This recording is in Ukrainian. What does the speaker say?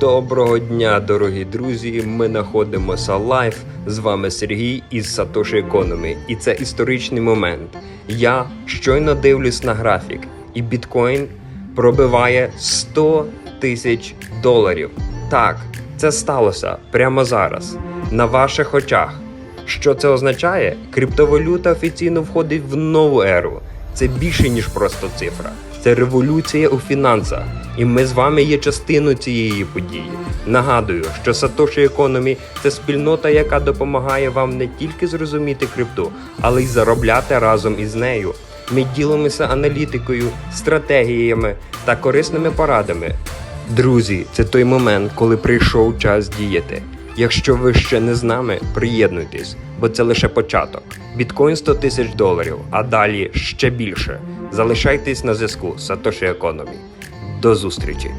Доброго дня, дорогі друзі! Ми знаходимося лайв. З вами Сергій із Satoshi Economy. І це історичний момент. Я щойно дивлюсь на графік, і біткоін пробиває 100 тисяч доларів. Так, це сталося прямо зараз, на ваших очах. Що це означає? Криптовалюта офіційно входить в нову еру. Це більше ніж просто цифра. Це революція у фінансах, і ми з вами є частиною цієї події. Нагадую, що Satoshi Economy – це спільнота, яка допомагає вам не тільки зрозуміти крипту, але й заробляти разом із нею. Ми ділимося аналітикою, стратегіями та корисними порадами. Друзі, це той момент, коли прийшов час діяти. Якщо ви ще не з нами, приєднуйтесь, бо це лише початок. Біткоін 100 тисяч доларів, а далі ще більше. Залишайтесь на зв'язку Satoshi Economy. До зустрічі!